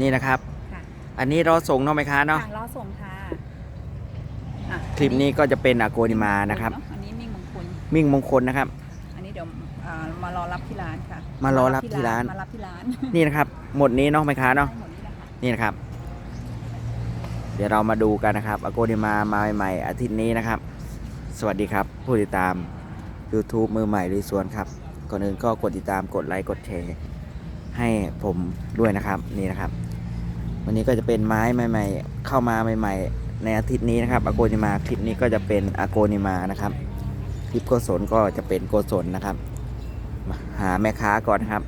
นี่นะครับ ค่ะอันนี้รอส่งเนาะไหมคะเนาะค่ะรอส่งค่ะอะคลิปนี้ก็จะเป็นอาโกนิมานะครับ อันนี้มิ่งมงคลมิ่งมงคลนะครับ อันนี้เดี๋ยวอ่ามารอรับที่ร้านค่ะมารอรับที่ร้าน มารับที่ร้านนี่นะครับ หมดนี้เนาะไหมคะเนาะได้หมดนี่แหละค่ะนี่นะครับ เดี๋ยวเรามาดูกันนะครับอาโกนิมามาใหม่ๆอาทิตย์นี้นะครับ สวัสดีครับ ผู้ติดตาม YouTube มือใหม่รีสวนครับ ก่อนอื่นก็กดติดตามกดไลค์กดแชร์ให้ผมด้วยนะครับ นี่นะครับ วันนี้ก็จะเป็นไม้ใหม่ ๆ เข้ามาใหม่ ๆ ในอาทิตย์นี้นะครับอาโกนิมาคลิปนี้ก็จะเป็นอาโกนิมานะครับ คลิปโกศลก็จะเป็นโกศลนะครับมาหาแม่ค้าก่อนครับ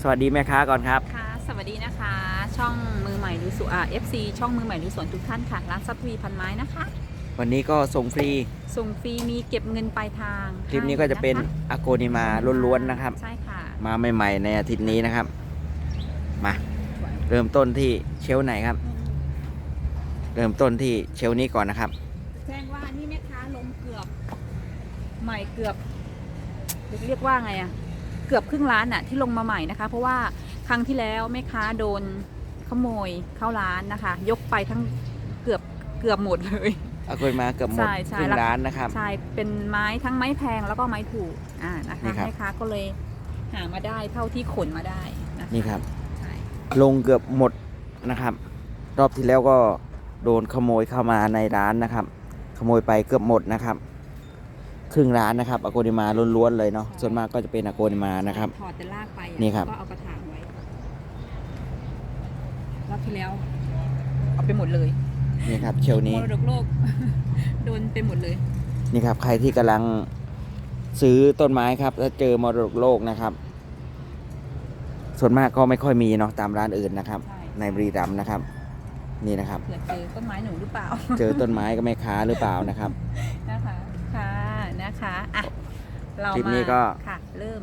สวัสดีแม่ค้าก่อนครับค่ะสวัสดีนะคะ ช่องมือใหม่หรือสวนอ่า FC ช่องมือใหม่หรือสวนทุกท่านค่ะร้านซับทวีพันไม้นะคะ วันนี้ก็ส่งฟรีส่งฟรีมีเก็บเงินปลายทางคลิปนี้ก็จะเป็นให้อาโกนิมาล้วนๆนะครับ ใช่ค่ะ มาใหม่ ๆ ในอาทิตย์นี้นะครับ มา เริ่มต้นที่เชลฟ์ไหนครับ เริ่มต้นที่เชลฟ์นี้ก่อนนะครับ แจ้งว่านี่แม่ค้าลงเกือบ ใหม่เกือบเรียกว่าไงอะเกือบครึ่งร้านอะที่ลงมาใหม่นะคะ เพราะว่าครั้งที่แล้วแม่ค้าโดนขโมยเข้าร้านนะคะ ยกไปทั้งเกือบเกือบหมดเลยอาโกนิมาเกือบหมดใช่ใช่ครึ่งแล้วร้านนะครับใช่เป็นไม้ทั้งไม้แพงแล้วก็ไม้ถูกอ่านะคะนี่ครับแม่ค้าก็เลยหามาได้เท่าที่ขนมาได้นะคะนี่ครับใช่ ลงเกือบหมดนะครับ รอบที่แล้วก็โดนขโมยเข้ามาในร้านนะครับ ขโมยไปเกือบหมดนะครับ ครึ่งร้านนะครับอาโกนิมาล้วนๆเลยเนาะส่วนมากก็จะเป็นอาโกนิมานะครับถอดแต่ลากไปอะนี่ครับก็เอากระถางไว้รอบที่แล้วเอาไปหมดเลยนี่ครับเชลฟ์นี้มรดกโลกโดนไปหมดเลย นี่ครับ ใครที่กำลังซื้อต้นไม้ครับถ้าเจอมรดกโลกนะครับ ส่วนมากก็ไม่ค่อยมีเนาะตามร้านอื่นนะครับใช่ในบรีรัมย์นะครับ นี่นะครับ เผื่อเจอต้นไม้หนูหรือเปล่า เจอต้นไม้ก็ไม่ค้าหรือเปล่านะครับนะคะค่ะนะคะอะเราคลิปมานี้ก็ค่ะเริ่ม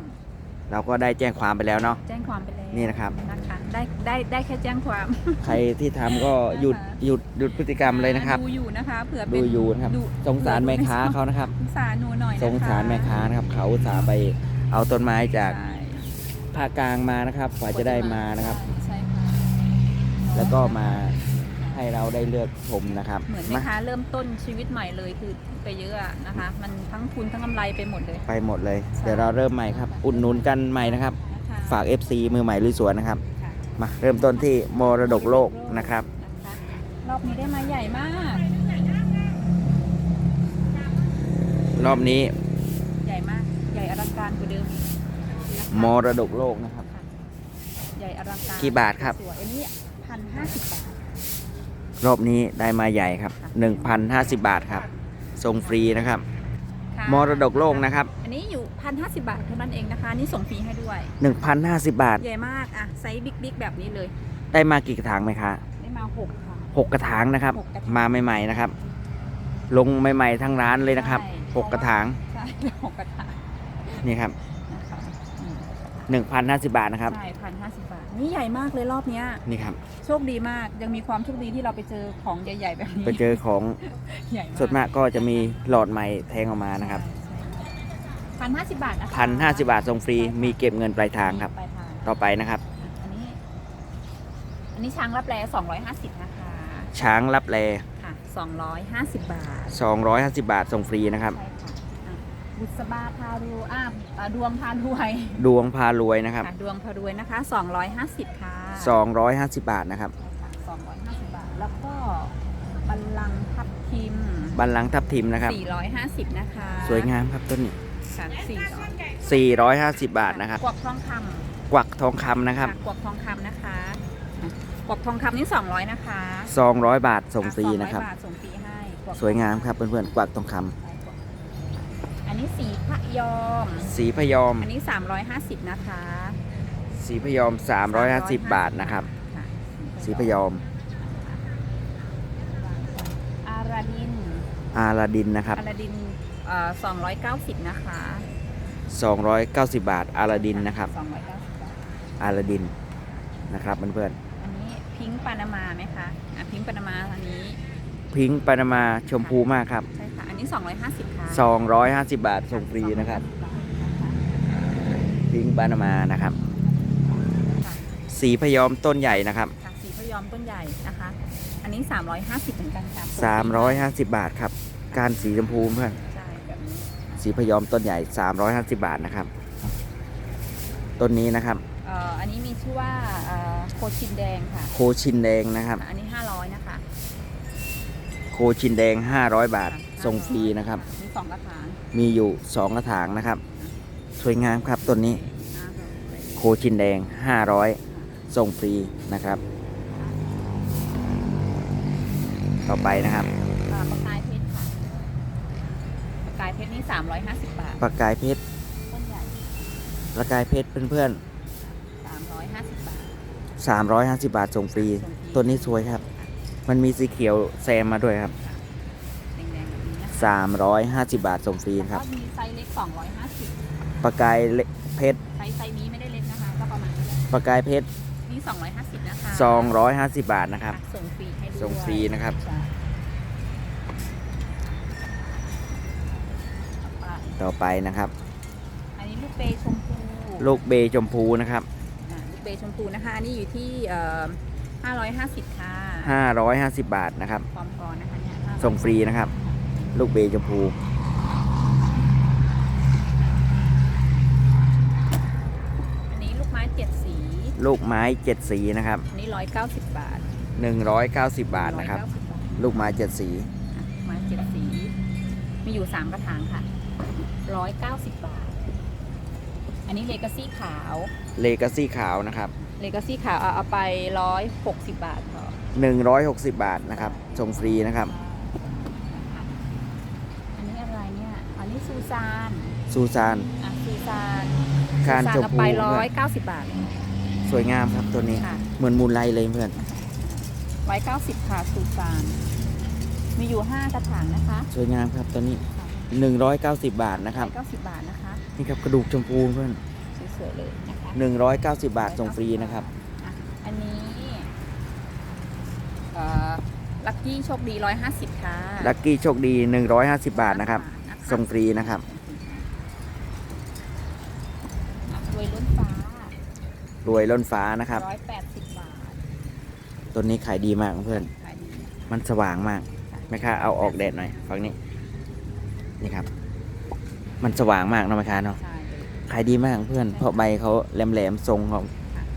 เราก็ได้แจ้งความไปแล้วเนาะแจ้งความไปแล้วนี่นะครับนะคะได้ได้ได้แค่แจ้งความ ใครที่ทำก็หยุดนะคะหยุดหยุดพฤติกรรมเลยนะครับดูอยู่นะคะเผื่อเป็ดูนอยู่นะครับดูสงสารแม่ค้าเขานะครับ สงสารหนูหน่อยนะคะสงสารแม่ค้านะครับเขาอุตสาห์ไปเอาต้นไม้จากใช่ ภาคกลางมานะครับกว่าจะได้มานะครับ ใช่ค่ะแล้วก็มาให้เราได้เลือกชมนะครับเหมือนแม่มาค้าเริ่มต้นชีวิตใหม่เลยคือไปเยอะอะนะคะ มันทั้งทุนทั้งกำไรไปหมดเลย ไปหมดเลยใช่เดี๋ยวเราเริ่มใหม่ครับ อุดหนุนกันใหม่นะครับ นะคะฝาก FC มือใหม่ลุยสวนนะครับ ค่ะมาเริ่มต้นที่มรดกโลกนะครับ นะคะรอบนี้ได้มาใหญ่มาก รอบนี้ใหญ่มาก ใหญ่อลังการกว่าเดิมอีกนะคะ มรดกโลกนะครับค่ะใหญ่อลังการกี่บาทครับ สวยอันนี้พันห้าสิบบาท รอบนี้ได้มาใหญ่ครับ1,050 บาทครับส่งฟรีนะครับ ค่ะมรดกโลกนะครับ อันนี้อยู่พันห้าสิบบาทเท่านั้นเองนะคะนี่ส่งฟรีให้ด้วย 1,050 บาท ใหญ่มากอะไซส์บิ๊กๆแบบนี้เลย ได้มากี่กระถางไหมคะได้มาหกค่ะหกกระถางนะครับ หกกระถางมาใหม่ๆนะครับ ลงใหม่ๆทั้งร้านเลยนะครับใช่หกกระถางใช่หกกระถางนี่ครับนะคะอืม 1,050 บาทนะครับ ใช่พันห้าสิบบาท นี่ใหญ่มากเลยรอบเนี้ย นี่ครับ โชคดีมาก ยังมีความโชคดีที่เราไปเจอของใหญ่ ๆ แบบนี้ไปเจอของใหญ่มากส่วนมากก็จะมีหลอดใหม่แทงออกมานะครับพันห้าสิบบาทนะคะพันห้าสิบาทส่งฟรีมีเก็บเงินปลายทางครับ ปลายทางต่อไปนะครับ อันนี้ อันนี้ช้างรับแลสองร้อยห้าสิบนะคะช้างรับแลค่ะสองร้อยห้าสิบบาท 250 บาทส่งฟรีนะครับ ใช่ค่ะอะ บุษบาพารวยอะอะดวงพารวยดวงพารวยนะครับ ค่ะดวงพารวยนะคะ 250 ค่ะ250 บาทนะครับ สองร้อยห้าสิบบาท แล้วก็บัลลังก์ทับทิมบัลลังก์ทับทิมนะครับ 450 นะคะสวยงามครับต้นนี้ค่ะ400 450 บาทนะครับ กวักทองคกวักทองคำำนะครับ กวักทองคำนะคะ กวักทองคำนี่ 200 นะคะ200 บาทส่งฟรีนะครับ200บาทส่งฟรีให้กวักสวยงามครับเพื่อนๆกวักทองคำอั นนี้สีพระยอม สีพยอม อันนี้ 350 นะคะสีพยอม 350 บาทนะครับค่ะสีพยอม อาราดิน อาลาดินนะครับ อาราดินเอ่อ290 นะคะ290 บาท อาลาดินนะครับ 290บาทอาลาดินนะครับเพื่อนอันนี้พิงค์ปานามาไหมคะ อะพิงค์ปานามาอันนี้ๆ พิงค์ปานามาชมพูมากครับ ใช่ค่ะ อันนี้ 250 ค่ะ250 บาทส่งฟรีนะครับ พิงค์ปานามานะครับค่ะสีพยอมต้นใหญ่นะครับ ค่ะสีพอมต้นใหญ่นะคะ อันนี้ 350เหมือนกันค่ะ350 บาทครับ การสีชมพูเพื่อนใช่แบบนี้สีพยอมต้นใหญ่ 350 บาทนะครับ ต้นนี้นะครับ เอ่ออันนี้มีชื่อว่าเอ่อโคชินแดงค่ะ โคชินแดงนะครับ อันนี้ 500 นะคะ โคชินแดง 500 บาทส่งฟรีนะครับ มีสองกระถางมีอยู่ 2 กระถางนะครับ สวยงามครับต้นนี้500โคชินแดง 500 ส่งฟรีนะครับ ต่อไปนะครับ อ่าประกายเพชรค่ะประกายเพชรนี่350 บาทปากกายเพชรต้นใหญ่ปากกายเพชรเพื่อน350บาทๆ350 บาทส่งฟรีส่งฟรี ต้นนี้สวยครับ มันมีสีเขียวแซมมาด้วยครับ แดงๆแบบนี้นะคะ350 บาทส่งฟรีแล้วครัก็บมีไซส์เล็ก 250ปากกายเล็กเพชร ไซส์ไซส์นี้ไม่ได้เล็กนะคะ ก็ประมาณนี้แหละปากกายเพชร นี่250 นะคะ250 บาทนะครับ ส่งฟรีให้ด้วยส่งฟรีนะครับ ใช่ต่อไปต่อไปนะครับ อันนี้ลูกเบย์ชมพู ลูกเบย์ชมพูนะครับ อ่าลูกเบย์ชมพูนะคะ อันนี้อยู่ที่เอ่อ 550 ค่ะ 550 บาทนะครับ ความกรนะคะเนี่ย500ส่งฟรีนะครับ ลูกเบย์ชมพู อันนี้ลูกไม้เจ็ดสี ลูกไม้เจ็ดสีนะครับ อันนี้190 บาท190 บาทนะครับ 190บาทลูกไม้เจ็ดสี อะลูกไม้เจ็ดสี มีอยู่ 3 กระถางค่ะ 190 บาท อันนี้เลกาซี่ขาว เลกาซี่ขาวนะครับ เลกาซี่ขาวเอาเอาไป160บาทพอ160 บาทนะครับส่งฟรีนะครับอันนี้อะไรเนี่ย อันนี้ซูซานซูซาน อะซูซานคานซูชซานมเอาพูไปเพื่อน190บาท สวยงามครับตัวนี้ค่ะ เหมือนมูลไลท์เลยเพื่อน190ค่ะซูซาน มีอยู่5กระถางนะคะสวยงามครับตัวนี้ 190 บาทนะครับ190บาทนะคะ นี่ครับกระดูกชมพูเพื่อน สวยๆเลยนะคะ 190 บาทส่งฟรีนะครับอะอันนี้เอ่อลัคกี้โชคดี 150 ค่ะ ลัคกี้โชคดี 150 บาทนะครับ ส่งฟรีนะครับอะรวยล้นฟ้ารวยล้นฟ้านะครับ 180 บาทตัวนี้ขายดีมากเพื่อนขายดีมันสว่างมากแม่ค้าเอาออกแดดหน่อยฝั่งนี้ นี่ครับ มันสว่างมากเนาะแม่ค้าเนาะใช่เลย ขายดีมากเพื่อน เพราะใบเขาแหลมๆทรงเขา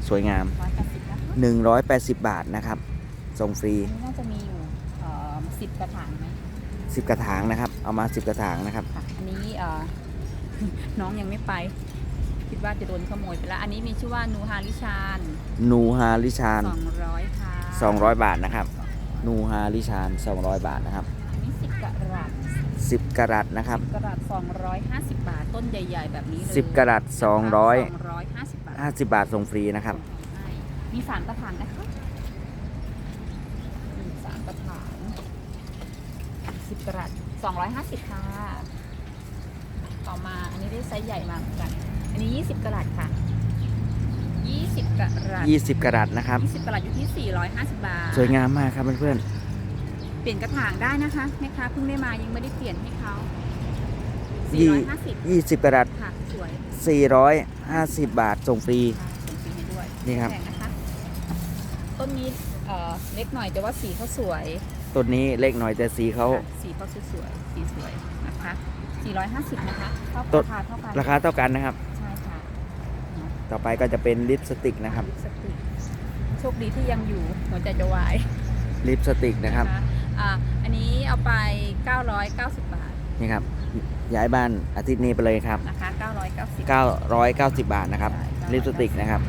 สวยงาม180นะคะ180 บาทนะครับส่งฟรีอันนี้น่าจะมีอยู่เอ่อ10กระถางไหม10กระถางนะครับ เอามา10กระถางนะครับค่ะอันนี้เอ่อน้องยังไม่ไป คิดว่าจะโดนขโมยไปแล้ว อันนี้มีชื่อว่านูฮาริชาน นูฮาริชาน200ค่ะ200บาทนะครับ นูฮาริชาน200บาทนะครับ อันนี้ 10กะรัต 10กะรัตนะครับ กระรัต250 บาท ต้นใหญ่ๆ แบบนี้เลย10กะรัต250 บาท250 บาทส่งฟรีนะครับให้มีสามกระถางนะคะมีสามกระถางสิบกระรัต250 ค่ะ ต่อมาอันนี้ได้ไซส์ใหญ่มากเหมือนกัน อันนี้ 20 กระรัตค่ะ 20 กระรัต20กะรัตนะครับ 20 กระรัตอยู่ที่ 450 บาท สวยงามมากครับเพื่อน เปลี่ยนกระถางได้นะคะแม่ค้าเพิ่งได้มายังไม่ได้เปลี่ยนให้เขายี่450ๆ20กะรัตค่ะสวย450บาทส่งฟรีค่ะส่งฟรีให้ด้วยนี่ครับแพงนะคะต้นนี้เอ่อเล็กหน่อยแต่ว่าสีเขาสวยต้นนี้เล็กหน่อยแต่สีเขาค่ะสีเขาสวยๆสีสวยนะคะ450นะคะเท่าต้นราคาเท่ากันราคาเท่ากันนะครับใช่ค่ะเนาะต่อไปก็จะเป็นลิปสติกนะครับลิปสติกโชคดีที่ยังอยู่หัวใจจะวายลิปสติกนะครับ อ่าอันนี้เอาไป 990 บาทนี่ครับ ย้ายบ้านอาทิตย์นี้ไปเลยครับ นะคะ 990 990 บาทนะครับใช่ลิปสติกนะครับ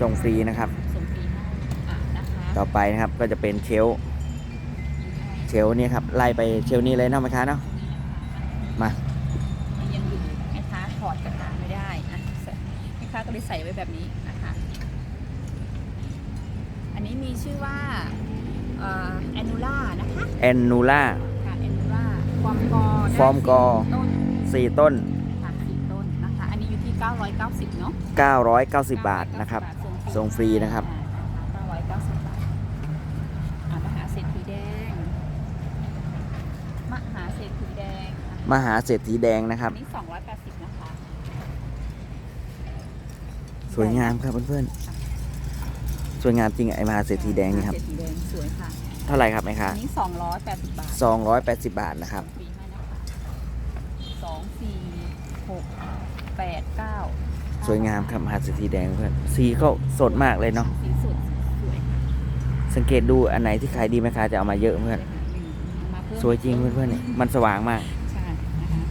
ส่งฟรีนะครับ ส่งฟรีให้อะนะคะต่อไปนะครับก็จะเป็นเชลฟ์เชลฟ์นี่ครับไล่ไปเชลฟ์นี้เลยเนาะแม่ค้าเนาะมายังอยู่แม่ค้าถอดกระถางไม่ได้อะแม่ค้าก็เลยใส่ไว้แบบนี้นะคะ อันนี้มีชื่อว่า แอนนูล่านะคะแอนนูล่าค่ะแอนนูล่าฟอร์มกอได้ฟอร์มกอสี่ต้น4ต้นค่ะสี่ต้นนะคะอันนี้อยู่ที่ 990เนาะ990 บาทนะครับ ส่งฟรีนะครับ 990 บาทอ่ามหาเศรษฐีแดง มหาเศรษฐีแดงอะมหาเศรษฐีแดงนะครับอันนี้ 280 นะคะ สวยงามครับเพื่อน สวยงามจริงไอ้มหาเศรษฐีแดงนี่ครับ เศรษฐีแดงสวยค่ะ เท่าไหร่ครับแม่ค้าอันนี้ 280 บาท280 บาทนะครับ ปีให้นะคะสองสี่หกแปดเก้าสวยงามครับมหาเศรษฐีแดงเพื่อนสีเขาสดมากเลยเนาะสีสดสวยค่ะสังเกตดูอันไหนที่ขายดีแม่ค้าจะเอามาเยอะเพื่อนมาเพิ่มสวยจริงเพื่อนๆนี่มันสว่างมากใช่นะคะ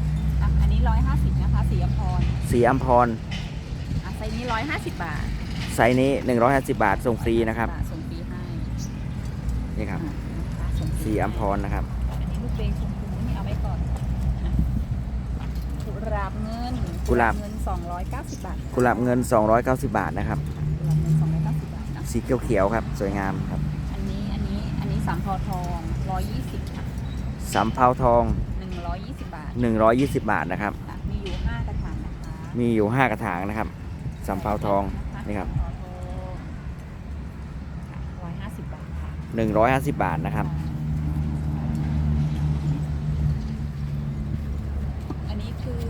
อะอันนี้ 150 นะคะสีอัมพรสีอัมพร อะไซส์นี้ 150 บาท ไซส์นี้ 150 บาทส่งฟรีนะครับบาทส่งฟรีให้นี่ครับอะนะคะส่งฟรีสีอัมพรนะครับอันนี้ลูกเบงชมพูนี่เอาไว้ก่อนนะกุหลาบเงินกุหลาบเงิน 290 บาทกุหลาบเงิน 290 บาทนะครับกุหลาบเงิน 290 บาทนะสีเขียวๆครับ สวยงามครับอันนี้อันนี้อันนี้สามพอทอง 120ค่ะสำเภาทอง 120 บาท 120 บาทนะครับค่ะมีอยู่ 5 กระถางนะคะมีอยู่ 5 กระถางนะครับสำเภาทองนี่ครับ ร้อยห้าสิบบาทค่ะ 150 บาทนะครับ อันนี้คือ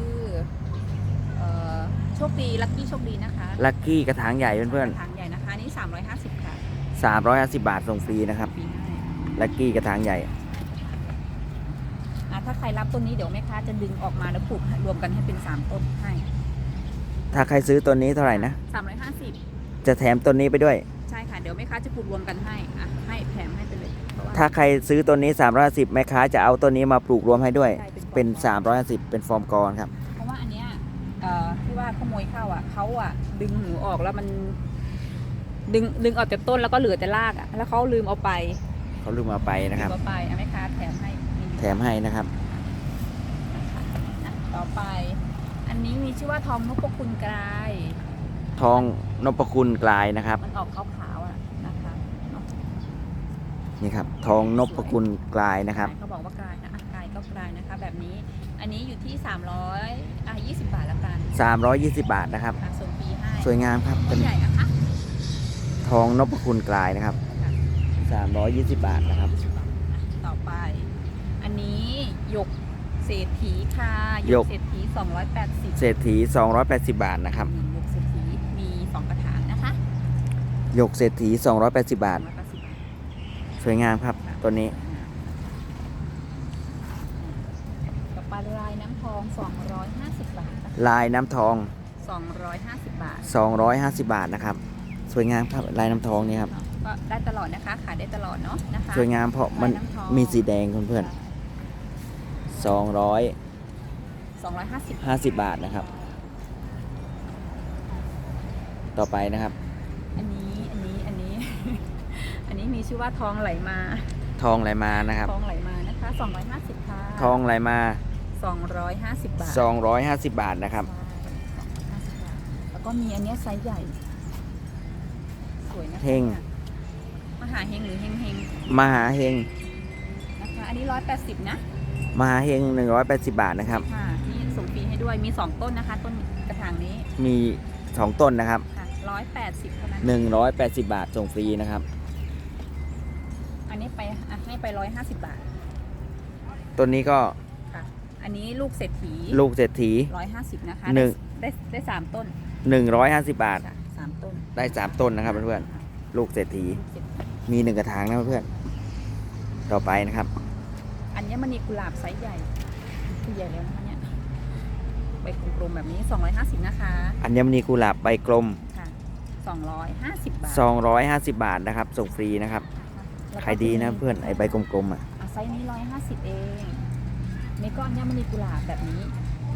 เอ่อโชคดีลัคกี้โชคดีนะคะลักกี้กระถางใหญ่เพื่อนกระถางใหญ่นะคะอันนี่สามร้อยห้าสิบค่ะๆ350 บาทส่งฟรีนะครับปีให้ลักกี้กระถางใหญ่ อะถ้าใครรับต้นนี้เดี๋ยวแม่ค้าจะดึงออกมาแล้วปลูกรวมกันให้เป็นสามต้นให้ถ้าใครซื้อตัวนี้เท่าไหร่นะสามร้อยห้าสิบจะแถมตัวนี้ไปด้วย ใช่ค่ะ เดี๋ยวแม่ค้าจะปลูกรวมกันให้อะ ให้แถมให้ไปเลยเพราะว่าถ้าใครซื้อตัวนี้ 350แม่ค้าจะเอาตัวนี้มาปลูกรวมให้ด้วย ใช่เป็นเป็นฟอร์ม350 เป็นฟอร์มกรครับ เพราะว่าอันเนี้ยเอ่อที่ว่าขโมยเข้าอะเขาอะ ดึงหูออกแล้วมัน ดึงดึงออกจากต้นแล้วก็เหลือแต่รากอะแล้วเขาลืมเอาไปเขาลืมเอาไปนะครับ ลืมเอาไปอะแม่ค้าแถมให้นี่แถมให้นะครับอะต่อไป อันนี้มีชื่อว่าทองนพคุณกลาย ทองนพคุณกลายนะครับ มันออกขาวๆอะนะคะเนาะ นี่ครับทองนพคุณกลายนะครับเขาบอกว่ากลายนะอะกลายก็กลายนะคะแบบนี้อันนี้อยู่ที่ 300อะ20 บาทละกัน 320 บาทนะครับค่ะส่งฟรีให้สวยงามครับต้เป็นนใหญ่นะคะทองนพคุณกลายนะครับ 320 บาทนะครับ ต่อไป อันนี้หยกเศรษฐีค่ะหยกเศรษฐี280 เศรษฐี 280 บาทนะครับหยกเศรษฐีมี 2 กระถางนะคะหยกเศรษฐี 280 บาท280บาท สวยงามครับตัวนี้ต่อไปลายน้ำทอง 250 บาทนะคะลายน้ำทอง 250 บาท250 บาทนะครับ สวยงามครับลายน้ำทองนี่ครับ ก็ได้ตลอดนะคะขายได้ตลอดเนาะนะคะสวยงามเพราะมันลายำทองมีสีแดงเพื่อนๆ250 250 บาทนะครับ ต่อไปนะครับ อันนี้อันนี้อันนี้ อั นนี้มีชื่อว่าทองไหลมา ทองไหลมานะครับ ทองไหลมานะคะ250ค่ะทองไหลมา 250 บาท250 บาทนะครับใช่250บาทแล้วก็มีอันเนี้ยไซส์ใหญ่ สวยนะคะเฮง มหาเฮงหรือเฮงเฮงมหาเฮงนะคะ อันนี้ 180 นะมหาเฮง180 บาทนะครับ ค่ะนี่ส่งฟรีให้ด้วยมี 2 ต้นนะคะ ต้นกระถางนี้มี 2 ต้นนะครับค่ะ180เท่านั้น 180 บาทส่งฟรีนะครับอันนี้ ไปอะให้ไป 150 บาทต้นนี้ก็ค่ะ อันนี้ลูกเศรษฐีลูกเศรษฐี 150 นะคะหนึ่ง ได้ได้ได้สามต้น150 บาท ค่ะสามต้นได้ 3 ต้นนะครับเพื่อนๆลูกเศรษฐี ลูกเศรษฐีมี1กระถางนะเพื่อนๆต่อไปนะครับ อันนี้มันมีกุหลาบไซส์ใหญ่คือใหญ่แล้วนะคะเนี่ยใบกลมๆแบบนี้ 250 นะคะอัญมณีกุหลาบใบกลม ค่ะ250 บาท250 บาทนะครับ ส่งฟรีนะครับแล้วก็ ขายดีนะเพื่อนไอใบกลมๆอะอะไซส์นี้150เองนี่ก็อัญมณีกุหลาบแบบนี้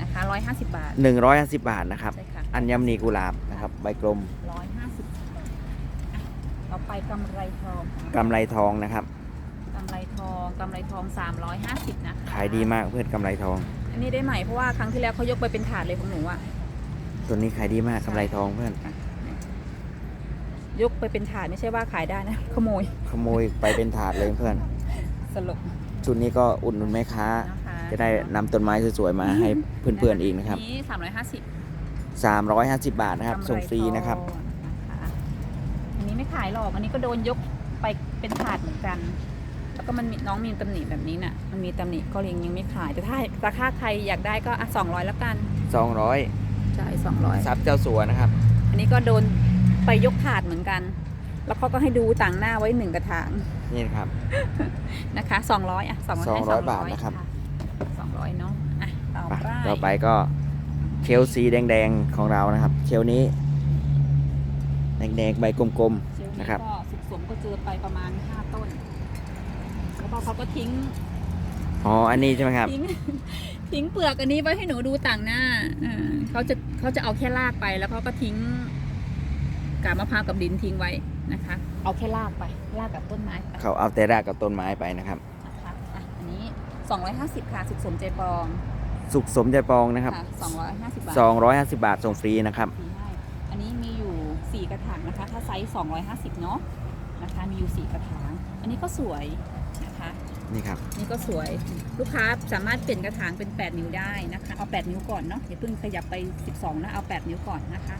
นะคะ150บาท150บาทนะครับ ใช่ค่ะอัญมณีกุหลาบนะครับ ใบกลม150อะต่อไปกำไรทองกำไรทองนะครับกำไรทองกำไรทอง350นะคะขายดีมากเพื่อนกำไรทอง อันนี้ได้ใหม่เพราะว่าครั้งที่แล้วเขายกไปเป็นถาดเลยของหนูอะตัวนี้ขายดีมากกำไรทองเพื่อน ยกไปเป็นถาดไม่ใช่ว่าขายได้นะ ขโมย ขโมยไปเป็นถาดเลยเพื่อน สลบ ชุดนี้ก็อุดหนุนแม่ค้า นะคะ จะได้นำต้นไม้สวยๆมาให้เพื่อนๆอีกนะครับอันนี้350 350 บาทนะครับกำไส่งฟรีนะครับทองนะคะอันนี้ไม่ขายหรอก อันนี้ก็โดนยกไปเป็นถาดเหมือนกัน แล้วก็มันมีน้องมีตำหนิแบบนี้น่ะ มันมีตำหนิก็ยังยังไม่ขาย แต่ถ้าราคาใครอยากได้ก็อะ200แล้วกัน200ใช่200ซับเจ้าสัวนะครับ อันนี้ก็โดน ไปยกถาดเหมือนกัน แล้วเขาก็ให้ดูต่างหน้าไว้หนึ่งกระถางนี่นะครับ นะคะสองร้อยอะสองร้อย200บาทนะครับสองร้อยเนาะอะต่อไปไปต่อไปก็เคลซีแดงๆของเรานะครับ เคลนี้ แดงๆใบกลมเจลนะนี้ครับก็สุกสมก็เจอไปประมาณห้าต้นแล้วพอเขาก็ทิ้งๆอ๋อ อันนี้ใช่ไหมครับทิ้งทิ้งเปลือกอันนี้ไว้ให้หนูดูต่างหน้าอ่าเขาจะเขาจะเอาแค่รากไปแล้วเขาก็ทิ้ง กาบมะพร้าวกับดินทิ้งไว้นะคะ เอาแค่รากไปรากกับต้นไม้ไปเขาเอาแต่รากกับต้นไม้ไปนะครับ นะคะอะอันนี้ 250 ค่ะ สุขสมใจปองสุกสมใจปองนะครับ ค่ะ250 บาท250 บาทส่งฟรีนะครับฟรีให้อันนี้มีอยู่ 4 กระถางนะคะ ถ้าไซส์ 250 เนาะนะคะ มีอยู่ 4 กระถาง อันนี้ก็สวยนะคะ นี่ครับ นี่ก็สวยลูกค้าสามารถเปลี่ยนกระถางเป็น 8 นิ้วได้นะคะ เอา 8 นิ้วก่อนเนาะอย่าเพิ่งขยับไป 12 นะ เอา 8 นิ้วก่อนนะคะ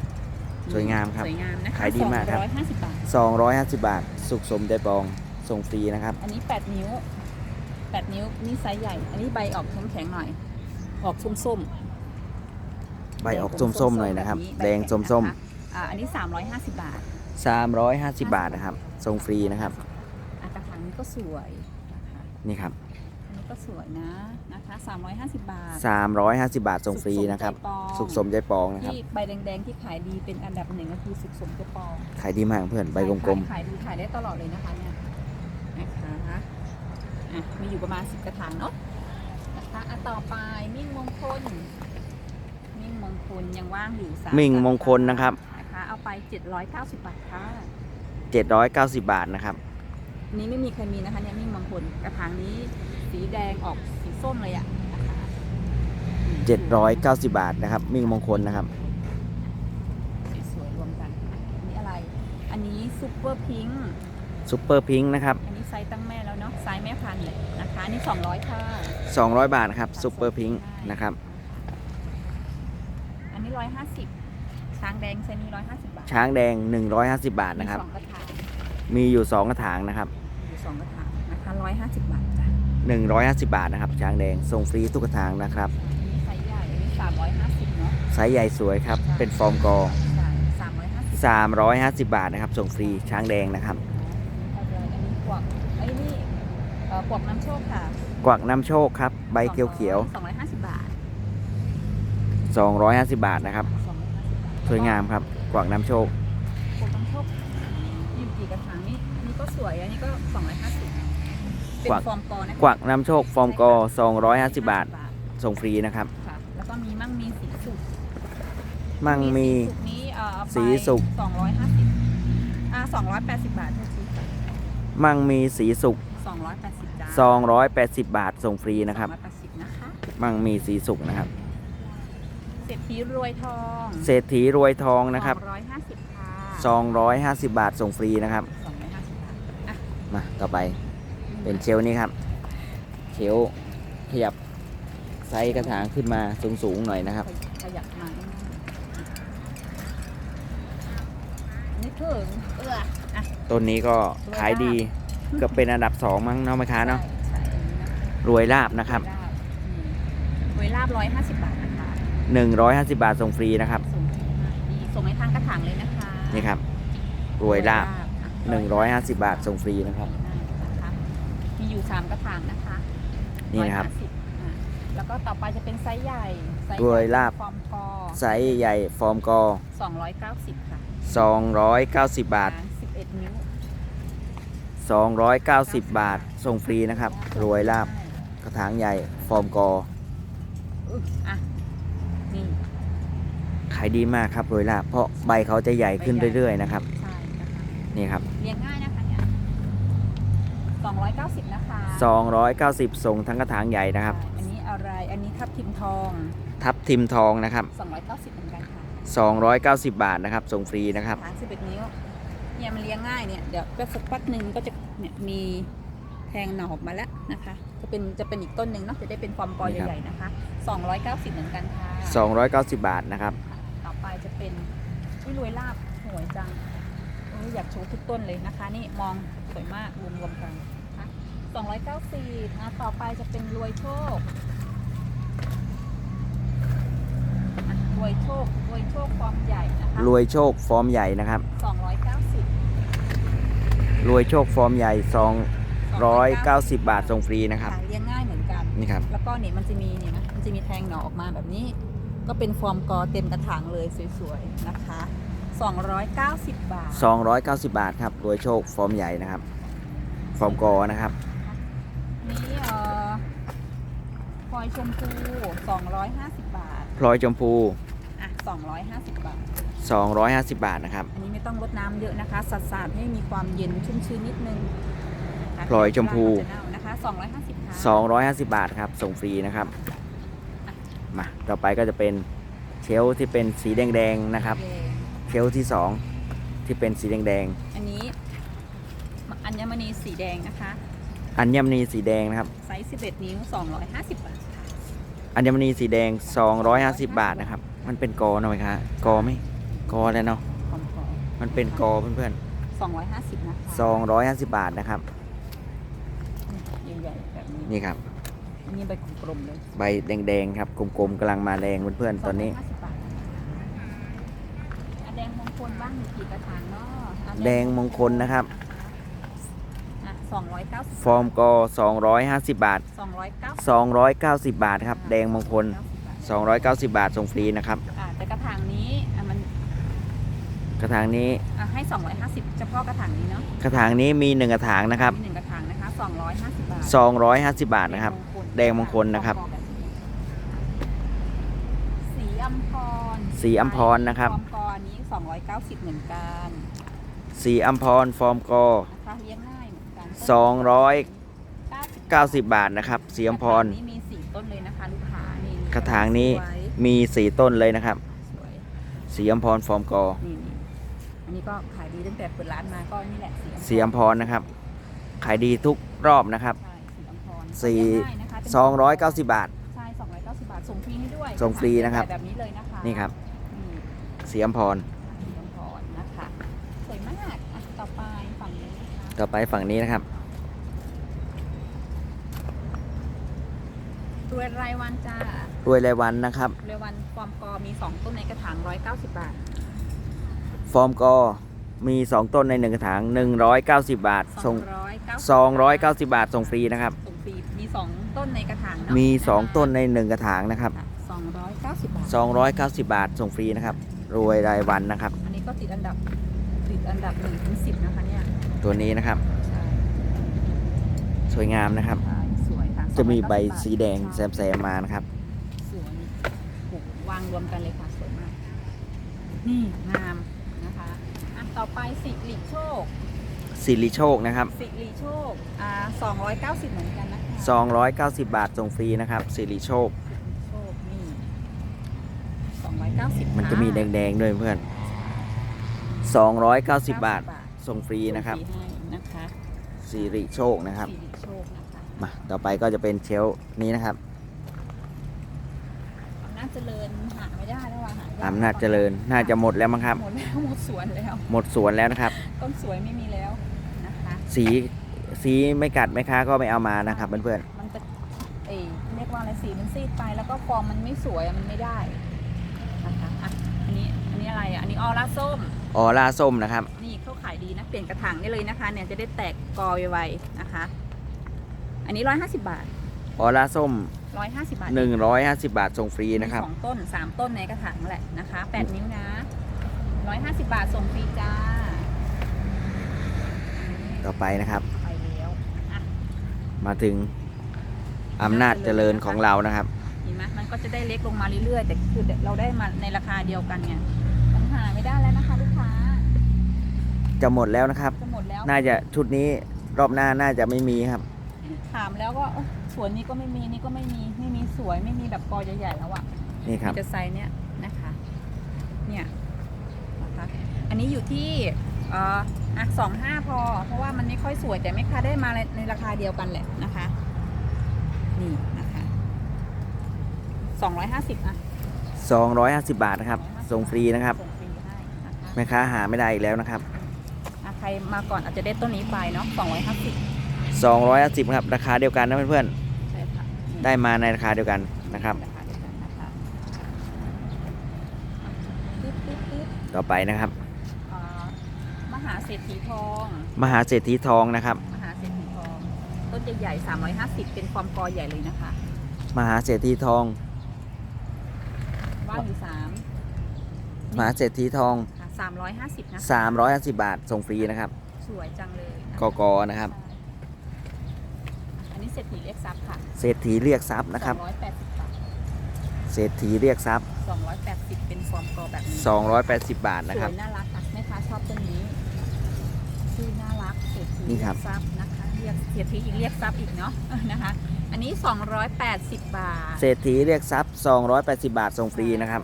สวยงามครับ สวยงามนะคะขายดีมากครับ250บาท 250 บาท สุกสมใจปองส่งฟรีนะครับ อันนี้ 8 นิ้ว 8 นิ้วนี่ไซส์ใหญ่ อันนี้ใบออกแข็งๆหน่อย ออกส้มๆใบออกส้มๆหน่อยนะครับบบแดงใบส้ข็มนะคะอ่าอันนี้ 350 บาทๆ350 บาทนะครับส่งฟรีนะครับอะกระถางนี้ก็สวยนะคะ นี่ครับอันนี้ ก็สวยนะนะคะ350 บาท 350 บาทส่งฟรีนะครับ สุกสมใจปองนะครับ ที่ใบแดงๆที่ขายดีเป็นอันดับหนึ่งก็คือสุกสมเจปองขายดีมากเพื่อนใบกลมขายดีขายได้ตลอดเลยนะคะเนี่ยนะคะอะมีอยู่ประมาณ 10 กระถางเนาะนะคะอะต่อไปมิ่งมงคล มิ่งมงคลยังว่างอยู่สาๆมิ่งมงคลนะครับ นะคะเอาไป 790 บาทค่ะ 790 บาทนะครับอันนี้ไม่มีใครมีนะคะเนี่ยมิ่งมงคลกระถางนี้ สีแดงออกสีส้มเลยอะนะคะ790 บาทนะครับ มิ่งมงคลนะครับ สวยๆรวมกันอันนี้อะไร อันนี้ซุปเปอร์พิงค์ซุปเปอร์พิงค์นะครับ อันนี้ไซส์ตั้งแม่แล้วเนาะไซส์แม่พันธุ์เลยนะคะอันนี่200ค่ะ200 บาทครับซุปเปอร์พิงค์นะครับ อันนี้150ช้างแดงไซส์นี้150บาทช้างแดง 150 บาทนะครับ มีสองกระถางมีอยู่ 2 กระถางนะครับอยู่สองกระถางนะคะ150บาทจ้ะ 150 บาทนะครับช้างแดงส่งฟรีทุกกระถางนะครับอันนี้ไซส์ใหญ่อันนี้350เนาะไซส์ใหญ่สวยครับ เป็นฟอร์มกอ ใช่350 350 บาทนะครับส่งฟรีช้างแดงนะครับอันนี้กวักไอ้นี่เอ่อกวักน้ำโชคค่ะกวักน้ำโชคครับใบเขียวเขียว250บาทๆ250 บาทนะครับ250บาทสวยงามครับกวักน้ำโชค กวักน้ำโชคนี่กี่กระถางนี่อันนี้ก็สวยอันนี้ก็250 เป็นกวักฟอร์มกอนะกวักน้ำโชคฟอร์มกอ250 บาท ส่งฟรีนะครับ ค่ะแล้วก็มีมั่งมีสีสุกมั่งมี สุกนี้เอ่อเอาไปสีสุก250อ่า280บาทเท่าทีมั่งมีสีสุก280จ้า280 บาท ส่งฟรีนะครับ280นะคะมั่งมีสีสุกนะครับ เศรษฐีรวยทองเศรษฐีรวยทองนะครับ250ค่ะ250บาทส่งฟรีนะครับ250บาทอะมาต่อไป เป็นเชลฟ์นี้ครับ เชลฟ์ขยับไซส์กระถางขึ้นมาสูงๆหน่อยนะครับ ขยับมาอันนี้ถึงเอออะต้นนี้ก็ขายดีเกือบเป็นอันดับ2มั้งเนาะแม่ค้าเนาะใช่อันนี้นะรวยลาบนะครับลาบอืมรวยลาบร้อยห้าสิบบาทนะคะ150 บาทส่งฟรีนะครับ ส่งดีส่งในทางกระถางเลยนะคะนี่ครับ รวยลาบอะ150 บาทส่งฟรีนะครับนะคะ มีอยู่สามกระถางนะคะนี่นะครับ150อะแล้วก็ต่อไปจะเป็นไซส์ใหญ่ไซส์รวยลาบ ฟอร์มกอไซส์ใหญ่ฟอร์มกอ290 ค่ะ290 บาท11 นิ้ว290 บาท ส่งฟรีนะครับ รวยลาบกระถางใหญ่ฟอร์มกออุ๊ยอะนี่ขายดีมากครับรวยลาบเพราะใบเขาจะใหญ่ขึ้นเรื่อยๆนะครับ ใช่นะคะ นี่ครับ เลี้ยงง่ายนะคะเนี่ย290นะคะ 290ส่งทั้งกระถางใหญ่นะครับ อันนี้อะไร อันนี้ทับทิมทอง ทับทิมทองนะครับ 290เหมือนกันค่ะ290 บาทนะครับ ส่งฟรีนะครับ ฐาน11นิ้ว เนี่ยมันเลี้ยงง่ายเนี่ย เดี๋ยวก็สักพักหนึ่งก็จะเนี่ยมีแทงหน่อออกมาแล้วนะคะ จะเป็นจะเป็นอีกต้นหนึ่งเนาะ จะได้เป็นฟอร์มกอนี่ครับ ใหญ่ๆนะคะ 290เหมือนกันค่ะ290 บาทนะครับ ต่อไปจะเป็นวิรวยลาบสวยจังเอออยากโชว์ทุกต้นเลยนะคะ นี่มองสวยมากรวมๆกันนะคะ 290นะต่อไปจะเป็นรวยโชคอะรวยโชครวยโชคความใหญ่นะคะรวยโชคฟอร์มใหญ่นะครับ 290 รวยโชคฟอร์มใหญ่290 บาทส่งฟรีนะครับค่ะเลี้ยงง่ายเหมือนกัน นี่ครับ แล้วก็เนี่ยมันจะมีเนี่ยนะมันจะมีแทงหน่อออกมาแบบนี้ ก็เป็นฟอร์มกอเต็มกระถางเลยสวยๆนะคะ 290 บาท 290 บาทครับรวยโชคฟอร์มใหญ่นะครับ ฟอร์มกอนะครับ นี่เอ่อพล อยชมพู 250 บาทพลอยชมพู อะ250 บาท 250 บาทนะครับ อันนี้ไม่ต้องรดน้ำเยอะนะคะสัดสาดให้มีความเย็นชุ่มชื้นนิดนึงนะคะพลอยชมพู จะเน่านะคะ250ค่ะ250 บาทครับ ส่งฟรีนะครับ มา ต่อไปก็จะเป็นเชลฟ์ที่เป็นสีแดงๆนะครับ โอเคเชลฟ์ที่ 2 ที่เป็นสีแดงอันนี้อัญมณีสีแดงนะคะ ๆ อัญมณีสีแดงนะครับ ไซส์ 11 นิ้ว 250 บาทค่ะ อัญมณีสีแดง 250 บาทนะครับ มันเป็นกอหน่อยครับกอไหมกอแล้วเนาะพร้อมขอมันเป็นกอเพื่อน250นะคะๆ250 บาทนะครับ ใหญ่ๆแบบนี้นี่ครับ อันนี้ใบกลมๆเลยใบแดงๆครับ กลมๆกำลังมาแรงเพื่อนๆตอนนี้250บาทอะแดงมงคลบ้างอยู่กี่กระถางเนาะอะแดงมงคลนะครับอะ 290ฟอร์มกอ250 บาท 290 290 บาทครับ แดงมงคล 290 บาทส่งฟรีนะครับอะแต่กระถางนี้อะมันกระถางนี้อะให้ 250 เฉพาะกระถางนี้เนาะกระถางนี้มี 1 กระถางนะครับ มีหนึ่งกระถางนะคะ 250 บาท250 บาทนะครับ แดงมงคลนะครับ สีอัมพรสีอัมพรนะครับ ฟอร์มกออันนี้ 290 เหมือนกันสีอัมพรฟอร์มกอ นะคะเลี้ยง 290 บาทนะครับสีอัมพรกะถางนี้มีสี่ต้นเลยนะคะลูกค้านี่กระถางนี้สวยมี 4 ต้นเลยนะครับ สวยสีอัมพรฟอร์มกอ นี่นี่อันนี้ก็ขายดีตั้งแต่เปิดร้านมาก็นี่แหละสีอัมพรนะครับ ขายดีทุกรอบนะครับ ใช่สีอัมพรสี่เลี้ยงง่ายนะคะเป็น290 บาท ใช่290 บาทส่งฟรีให้ด้วยส่งฟรีนะครับ แบบนี้เลยนะคะนี่ครับนี่สีอัมพร สีอัมพรนะคะ สวยมากอะต่อไปฝั่งนี้นะคะต่อไปฝั่งนี้นะครับ รวยรายวันจ้ารวยรายวันนะครับรายวันฟอร์มกอมี 2 ต้นในกระถาง190 บาท ฟอร์มกอมี 2 ต้นใน 1 กระถาง 190 บาทส่ง290 290บาทส่งฟรีนะครับส่งฟรีมี 2 ต้นในกระถางเนาะมีนะคะ2ต้นใน 1 กระถางนะครับค่ะ290 บาท 290 บาทส่งฟรีนะครับ รวยรายวันนะครับ อันนี้ก็ติดอันดับติดอันดับ1ถึง10 นะคะเนี่ย ตัวนี้นะครับใช่สวยงามนะครับใช่สวยค่ะ จะมีใบ290สีแดงใช่แซมๆมานะครับสวยโอ้โหวางรวมกันเลยค่ะสวยมาก นี่งามนะคะอะต่อไปสิริโชคสิริโชคนะครับ สิริโชคอ่า290เหมือนกันนะคะ290 บาทส่งฟรีนะครับสิริโชคสิริโชคนี่290มันจะมีแดงๆด้วยเพื่อน 290 บาทส่งฟรีนะครับส่งฟรีให้นะคะสิริโชคนะครับ สิริโชคนะคะ มาต่อไปก็จะเป็นเชลฟ์นี้นะครับอำนาจเจริญหาไม่ได้แล้วว่ะหายกอำนาจเจริญน่าจะหมดแล้วมั้งครับ หมดแล้วหมดสวนแล้ว หมดสวนแล้วนะครับ ต้นสวยไม่มีแล้วนะคะสีสีไม่กัดแม่ค้าก็ไม่เอามานะครับเพื่อนมันจะเอยเรียกว่าอะไรสีมันซีดไปแล้วก็ฟอร์มมันไม่สวยอะมันไม่ได้นะคะอะอันนี้อันนี้อะไรอะอันนี้ออร่าส้ม ๆออร่าส้มนะครับ นี่เขาขายดีนะ เปลี่ยนกระถางได้เลยนะคะ เนี่ยจะได้แตกกอไวๆนะคะ อันนี้150บาทออร่าส้ม150บาท150 บาทส่งฟรีนะครับ มีสองต้นสามต้นในกระถางแหละนะคะ8นิ้วนะ150บาทส่งฟรีจ้าต่อไปนะครับ ไปแล้วอะ มาถึงอำนาจเจริญของเรานะครับ เห็นไหมมันก็จะได้เล็กลงมาเรื่อยๆ แต่คือเราได้มาในราคาเดียวกันเนี่ยมันหาไม่ได้แล้วนะคะลูกค้าจะหมดแล้วนะครับ จะหมดแล้ว น่าจะชุดนี้รอบหน้าน่าจะไม่มีครับ ถามแล้วก็เอ้อสวนนี้ก็ไม่มีนี่ก็ไม่มีไม่มีสวยไม่มีแบบกอใหญ่ๆแล้วอะนี่ครับมีแต่ไซส์เนี้ยนะคะ เนี่ยนะคะอันนี้อยู่ที่เอ่ออะสองห้าพอ เพราะว่ามันไม่ค่อยสวยแต่ไม่ค้าได้มาในในราคาเดียวกันแหละนะคะ นี่นะคะสองร้อยห้าสิบอะ250 บาทนะครับ ส่งฟรีนะครับ ส่งฟรีให้นะคะแม่ค้าหาไม่ได้อีกแล้วนะครับ อะใครมาก่อนอาจจะได้ต้นนี้ไปเนาะสองร้อยห้าสิบ 250ครับ ราคาเดียวกันนะเพื่อนใช่ค่ะนี่ๆได้มาในราคาเดียวกันนะครับ ราคาเดียวกันนะคะปึ๊บปึ๊บปึ๊บต่อไปนะครับ อ่ามหาเศรษฐีทอง มหาเศรษฐีทองนะครับ มหาเศรษฐีทอง ต้นใหญ่ๆ350 เป็นความกอใหญ่เลยนะคะ มหาเศรษฐีทอง ว่างอยู่สามมหาเศรษฐีทอง ค่ะ350 นะคะ350 บาทส่งฟรีนะครับ สวยจังเลยนะกกนะครับ ใช่อันนี้ เศรษฐีเรียกทรัพย์ค่ะเศรษฐีเรียกทรัพย์นะครับ 280บาทเศรษฐีเรียกทรัพย์ 280 เป็นฟอร์มกอแบบนี้280 บาทสนะครับวยน่ารักค่ะแม่ค้าชอบต้นนี้ชื่อน่ารักเศรษฐีนี่เรีครัยบกทรัพย์นะคะเรียกเศรษฐีอีกเรียกทรัพย์อีกเนาะ นะคะ อันนี้ 280 บาท เศรษฐีเรียกทรัพย์ 280 บาทส่งฟรีนะครับ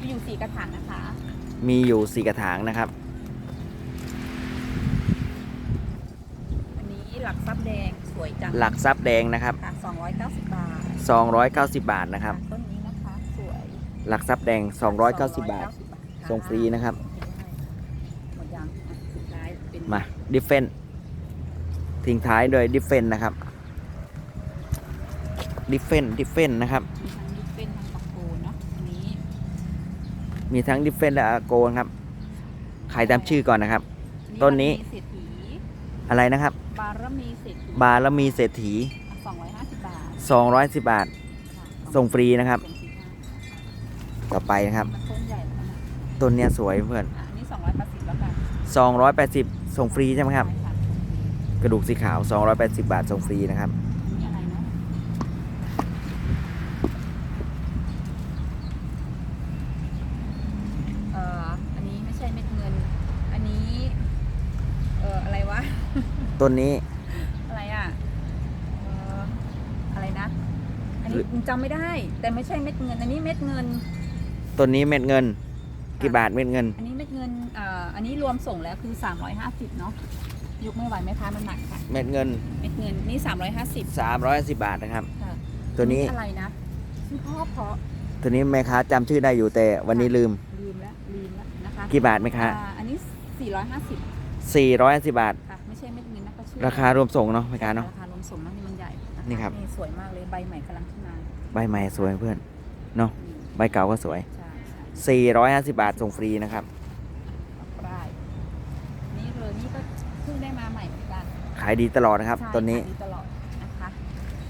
มีอยู่สี่กระถางนะคะ มีอยู่ 4 กระถางนะครับ อันนี้หลักทรัพย์แดง สวยจังหลักทรัพย์แดงนะครับค่ะ290 บาท290 บาทนะครับ ต้นนี้นะคะ สวยหลักทรัพย์แดง 290 บาท ค่ะส่งฟรีนะครับ หมดยังอะสุดท้ายเป็นมาดิฟเฟนทิ้งท้ายโดยดิฟเฟนนะครับดิฟเฟนดิฟเฟนนะครับ มีทั้งดิฟเป็นทั้งปักโกนเนาะอันนี้มีทั้งดิฟเฟนและอาโกนะครับขายตามชื่อก่อนนะครับอัต้นนี้บารมีเศรษฐีอะไรนะครับ บารมีเศรษฐีบารมีเศรษฐี สองร้อยห้าสิบบาท210 บาท ค่ะส่งฟรีนะครับ ส่งฟรีค่ะต่อไปนะครับ มันต้นใหญ่แล้วนะต้นเนี้ยสวยเพื่อนอะอันนี้สองร้อยแปดสิบแล้วกัน280 ส่งฟรีใช่ไหมครับ ใช่ค่ะกระดูกสีขาว 280 บาทส่งฟรีนะครับ อันนี้อะไรเนาะเอ่ออันนี้ไม่ใช่เม็ดเงิน อันนี้ เอ่ออะไรวะ ต้นนี้ อะไรอะเอ่ออะไรนะ อันนี้จำไม่ได้ แต่ไม่ใช่เม็ดเงิน อันนี้เม็ดเงิน ต้นนี้เม็ดเงิน กี่บาทเม็ดเงิน อันนี้เม็ดเงินเอ่ออันนี้รวมส่งแล้วคือ 350เนาะยกไม่ไหวไหมคะมันหนักค่ะ เม็ดเงิน เม็ดเงินนี่ 350 310บาทนะครับ ค่ะตัวนี้ อะไรนะชื่อพ่อเพราะตัวนี้แม่ค้าจำชื่อได้อยู่แต่วันนี้ลืม ลืมแล้วลืมแล้วนะคะกี่บาทไหมคะ อ่าอันนี้ 450 450บาท ค่ะ ไม่ใช่เม็ดเงินนะก็ชื่อ ราคารวมส่งเนาะแม่ค้าเนาะ ราคารวมส่งนะนี่มันใหญ่ะะนี่ครับนี่สวยมากเลยใบใหม่กำลังขึ้นมาใบใหม่สวยเพื่อนเนาะอืมใบเก่าก็สวย ใช่ใช่450 บาทส่งฟรีนะครับ ได้นี่เลยนี่ก็เพิ่งได้มาใหม่เหมือนกันขายดีตลอดนะครับใช่ต้นนี้ขายดีตลอดนะคะ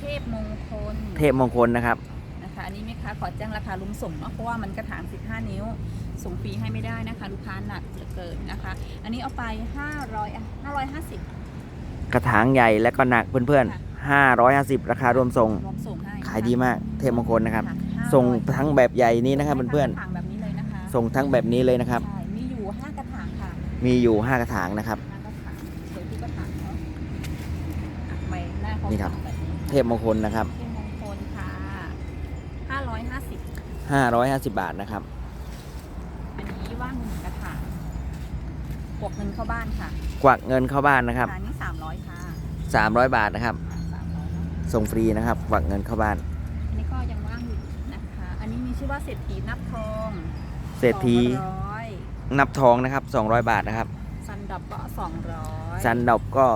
เทพมงคล เทพมงคลนะครับ นะคะอันนี้แม่ค้าขอแจ้งราคาลุ้มส่งเนาะเพราะว่ามันกระถาง 15 นิ้ว ส่งฟรีให้ไม่ได้นะคะ ลูกค้าหนักเหลือเกินนะคะ อันนี้เอาไป 500อะ550 กระถางใหญ่และก็หนักเพื่อนค่ะๆ550 ราคารวมส่ง รวมส่งให้ขายดีมากเทพมงคลนะครับะส่ง500ทั้งแบบใหญ่นี้นะครับเพื่อนกระถางแบบนี้เลยนะคะๆ ส่งทั้งแบบนี้เลยนะครับ ใช่มีอยู่5กระถางค่ะมีอยู่ 5 กระถางนะครับ5กระถางสวยทุกกระถางเนาะอะใบหน้าเขานี่ครับทำแบบนี้เทพมงคลนะครับเทพมงคลค่ะ550 550 บาทนะครับ อันนี้ว่างหนึ่งกระถางบวกเงินเข้าบ้านค่ะกวักเงินเข้าบ้านนะครับ อันนี้300ค่ะ 300 บาทนะครับสามร้อยเนอะส่งฟรีนะครับกวักเงินเข้าบ้าน อันนี้ก็ยังว่างอยู่นะคะ อันนี้มีชื่อว่าเศรษฐีนับทองเศรษฐีร้อยนับทองนะครับ 200 บาทนะครับ ซันดับก็สองร้อยซันดอกก็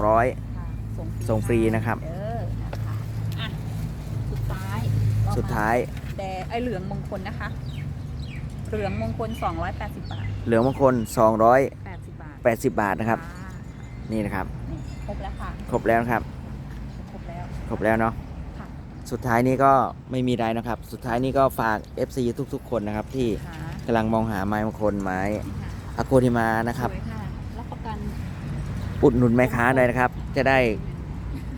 200 ค่ะส่งส่งฟรีนะครับ เออนะคะอะสุดท้ายเรสุดท้ายแดงไอเหลืองมงคลนะคะ เหลืองมงคล 280 บาท เหลืองมงคล80 บาท280บาทนะครับอ่านี่นะครับนี่ ครบแล้วค่ะ ครบแล้วนะครับ ครบแล้ว ครบแล้วเนาะค่ะ สุดท้ายนี้ก็ไม่มีไรนะครับ สุดท้ายนี้ก็ฝาก FC ทุกๆ คนนะครับ ที่ค่ะกำลังมองหาไม้มงคลไม้นี่ค่ะอะโกนิมานะครับ สวยค่ะรับประกันอุดหนุนแม่ค้าเลยนะครับ จะได้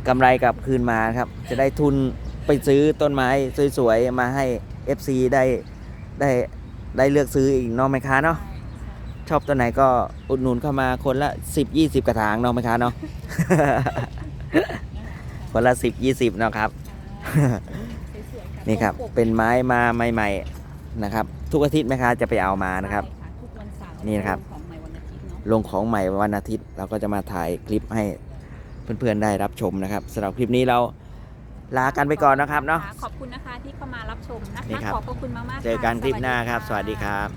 กำไรกลับคืนมานะครับ จะได้ทุนไปซื้อต้นไม้สวยๆ มาให้ FC ได้ได้ได้เลือกซื้ออีกเนาะแม่ค้าเนาะ ใช่ใช่ชอบตัวไหนก็อุดหนุนเข้ามาคนละ10 20กระถางเนาะแม่ค้าเนาะ คนละ10 20เนาะครับสวยๆะนี่ครับปกเป็นไม้มาใหม่ๆนะครับ ทุกอาทิตย์แม่ค้าจะไปเอามานะครับใช่ค่ะทุกวันเสาร์นี่นะครับของใหม่วันอาทิตย์เนาะลงของใหม่วันอาทิตย์เราก็จะมาถ่ายคลิปให้เพื่อนๆได้รับชมนะครับสำหรับคลิปนี้เราลากันไปก่อนนะครับเนาะขอบคุณนะคะที่เข้ามารับชมนะนี่คะครับขอบพระคุณมากๆเจอกันค่ะคลิปหน้าครับะสวัสดีครับ